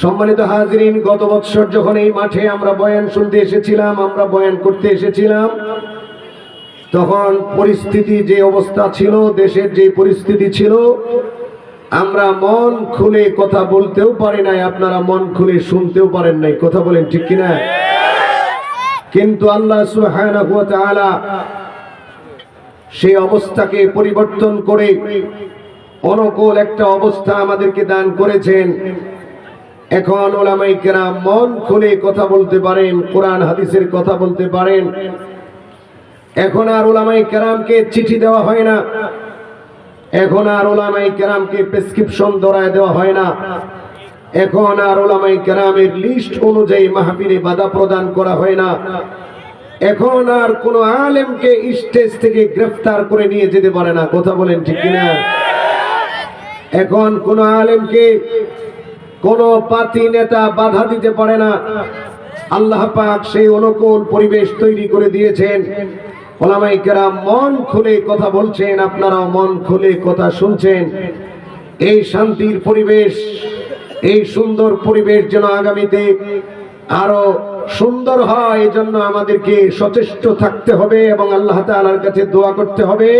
সম্মানিত হাজরিন, গত বৎসর যখন এই মাঠে আমরা বয়ান শুনতে এসেছিলাম, আমরা বয়ান করতে এসেছিলাম, তখন পরিস্থিতি যে অবস্থা ছিল, দেশের যে পরিস্থিতি ছিল, আমরা মন খুলে কথা বলতেও পারি নাই, আপনারা মন খুলে শুনতেও পারেন নাই, কথা বলেন ঠিক কিনা? কিন্তু আল্লাহ সুবহানাহু সেই অবস্থাকে পরিবর্তন করে অনুকূল একটা অবস্থা আমাদেরকে দান করেছেন। এখন ওলামাই কেরাম মন খুলে কথা বলতে পারেন কোরআন হাদিসের কথা বলতে পারেন। এখন আর ওলামাই কেরামকে চিঠি দেওয়া হয় না। এখন আর ওলামাই কেরামকে প্রেসক্রিপশন ধরায় দেওয়া হয় না। এখন আর ওলামাই কেরামের লিস্ট অনুযায়ী মাহফিলে বাধা প্রদান করা হয় না। এখন আর কোন আলেমকে স্টেজ থেকে গ্রেফতার করে নিয়ে যেতে পারে না। কথা বলেন ঠিক কিনা? এখন কোন আলেমকে কোন পাতি নেতা বাধা দিতে পারে না। আল্লাহ পাক সেই অনুকূল পরিবেশ তৈরি করে দিয়েছেন। ওলামাই কেরাম মন খুলে কথা বলছেন, আপনারাও মন খুলে কথা শুনছেন। এই শান্তির পরিবেশ, এই সুন্দর পরিবেশ যেন আগামীতে আরও সুন্দর হয় এই জন্য আমাদেরকে সচেষ্ট থাকতে হবে এবং আল্লাহ তাআলার কাছে দোয়া করতে হবে।